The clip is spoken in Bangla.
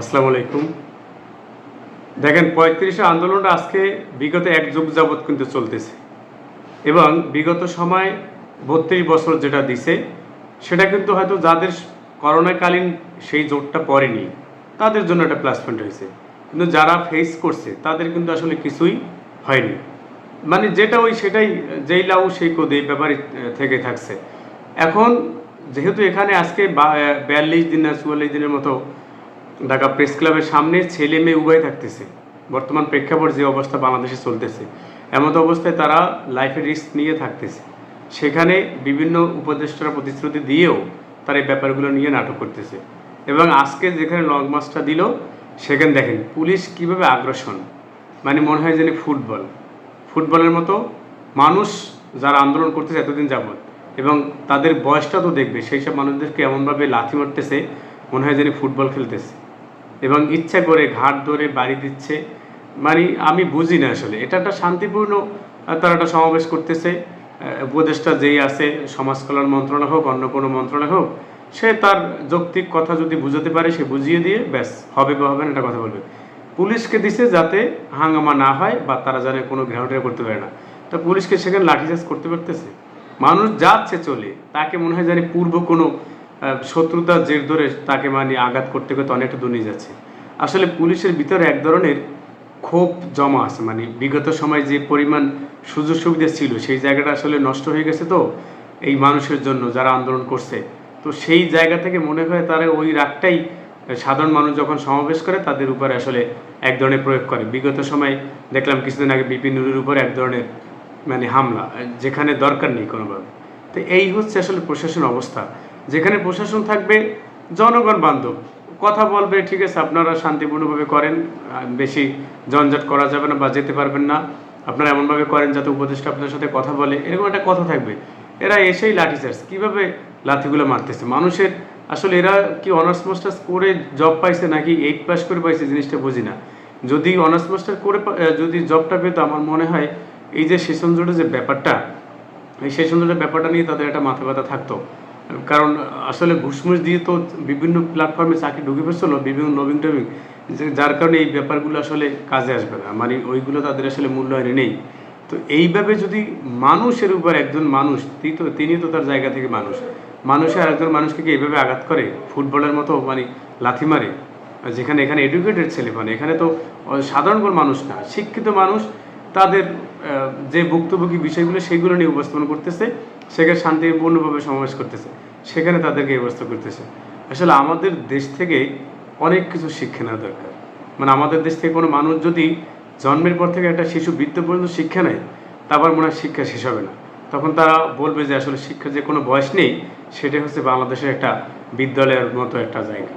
আসসালামু আলাইকুম। দেখেন, পঁয়ত্রিশে আন্দোলনটা আজকে বিগত এক যুগ যাবৎ কিন্তু চলতেছে। এবং বিগত সময় বত্রিশ বছর যেটা দিছে, সেটা কিন্তু হয়তো যাদের করোনাকালীন সেই জোটটা পড়েনি, তাদের জন্য একটা প্লাস পয়েন্ট হয়েছে কিন্তু যারা ফেস করছে, তাদের কিন্তু আসলে কিছুই হয়নি। মানে যেটা ওই সেটাই, যেই লাউ, সেই কোদে ব্যাপারে থেকে থাকছে। এখন যেহেতু এখানে আজকে বা বিয়াল্লিশ দিন না, চুয়াল্লিশ দিনের মতো ঢাকা প্রেস ক্লাবের সামনে ছেলে মেয়ে উভয় থাকতেছে। বর্তমান প্রেক্ষাপট যে অবস্থা বাংলাদেশে চলতেছে এমত অবস্থায় তারা লাইফের রিস্ক নিয়ে থাকতেছে। সেখানে বিভিন্ন উপদেষ্টারা প্রতিশ্রুতি দিয়েও তারা এই ব্যাপারগুলো নিয়ে নাটক করতেছে। এবং আজকে যেখানে লং মার্চটা দিল, সেখানে দেখেন পুলিশ কীভাবে আগ্রাসন। মানে মনে হয় যেন ফুটবল। ফুটবলের মতো মানুষ যারা আন্দোলন করতেছে এতদিন যাবৎ, এবং তাদের বয়সটা তো দেখবে, সেই সব মানুষদেরকে এমনভাবে লাথি মারতেছে, মনে হয় যেন ফুটবল খেলতেছে। এবং ইচ্ছা করে ঘাট ধরে বাড়ি দিচ্ছে। মানে আমি বুঝি না আসলে। এটা একটা শান্তিপূর্ণ তারা একটা সমাবেশ করতেছে। উপদেষ্টা যেই আছে, সমাজ কল্যাণ মন্ত্রণালয় হোক, অন্য কোনো মন্ত্রণালয় হোক, সে তার যৌক্তিক কথা যদি বুঝাতে পারে, সে বুঝিয়ে দিয়ে ব্যাস, হবে বা হবে না একটা কথা বলবে। পুলিশকে দিছে যাতে হাঙ্গামা না হয় বা তারা যেন কোনো গ্রাউন্ডে করতে পারে না। তো পুলিশকে সেখানে লাঠিচার্জ করতে পারতেছে। মানুষ যাচ্ছে চলে, তাকে মনে হয় জানি পূর্ব কোনো আহ, শত্রুতার জের ধরে তাকে মানে আঘাত করতে করতে অনেকটা দূর যাচ্ছে। আসলে পুলিশের ভিতরে এক ধরনের ক্ষোভ জমা আছে মানে বিগত সময় যে পরিমাণ সুযোগ সুবিধা ছিল সেই জায়গাটা আসলে নষ্ট হয়ে গেছে তো এই মানুষের জন্য যারা আন্দোলন করছে। তো সেই জায়গা থেকে মনে হয় তারা ওই রাগটাই সাধারণ মানুষ যখন সমাবেশ করে তাদের উপরে আসলে এক ধরনের প্রয়োগ করে। বিগত সময় দেখলাম কিছুদিন আগে বিপিন নুরুর উপর এক ধরনের মানে হামলা যেখানে দরকার নেই কোনোভাবে। তো এই হচ্ছে আসলে প্রশাসন অবস্থা। যেখানে প্রশাসন থাকবে জনগণ বান্ধব। কথা বলবে, ঠিক আছে, আপনারা শান্তিপূর্ণভাবে করেন বেশি জঞ্জাট করা যাবে না বা যেতে পারবেন না। আপনারা এমনভাবে করেন যাতে উপদেষ্টা আপনার সাথে কথা বলে। এরকম একটা কথা থাকবে। এরা এসেই লাঠি লাঠিচার্জ কীভাবে লাঠিগুলো মারতেছে? মানুষের আসলে এরা কি অনার্স মাস্টার্স করে জব পাইছে নাকি এইট পাস করে পাইছে জিনিসটা বুঝি না। যদি অনার্স মাস্টার করে যদি জবটা পেতো, আমার মনে হয় এই যে সেশন জোটের যে ব্যাপারটা সেই সুন্দরের ব্যাপারটা নিয়ে তাদের একটা মাথা ব্যথা থাকতো। কারণ আসলে ঘুষমুষ দিয়ে তো বিভিন্ন প্ল্যাটফর্মে চাকরি ঢুকে পড়ছিল বিভিন্ন নবীন টবিং যার কারণে এই ব্যাপারগুলো আসলে কাজে আসবে না। মানে ওইগুলো তাদের আসলে মূল্যায়নে নেই। তো এইভাবে যদি মানুষের উপর একজন মানুষ তিনি তো তিনি তো তার জায়গা থেকে মানুষ। মানুষের আরেকজন মানুষকে কি এইভাবে আঘাত করে? ফুটবলের মতো মানে লাথি মারে। যেখানে, এখানে এডুকেটেড ছেলে মানে। এখানে তো সাধারণ কোনো মানুষ না। শিক্ষিত মানুষ তাদের যে ভুক্তভোগী বিষয়গুলো সেগুলো নিয়ে উপস্থাপন করতেছে, সেখানে শান্তিপূর্ণভাবে সমাবেশ করতেছে, সেখানে তাদেরকে এই অবস্থা করতেছে। আসলে আমাদের দেশ থেকে অনেক কিছু শিক্ষা নেওয়া দরকার। মানে আমাদের দেশ থেকে কোনো মানুষ যদি জন্মের পর থেকে একটা শিশু বৃত্ত পর্যন্ত শিক্ষা নেয় তারপর মনে হয় শিক্ষা শেষ হবে না। তখন তারা বলবে যে আসলে শিক্ষার যে কোনো বয়স নেই সেটা হচ্ছে বাংলাদেশের একটা বিদ্যালয়ের মতো একটা জায়গা।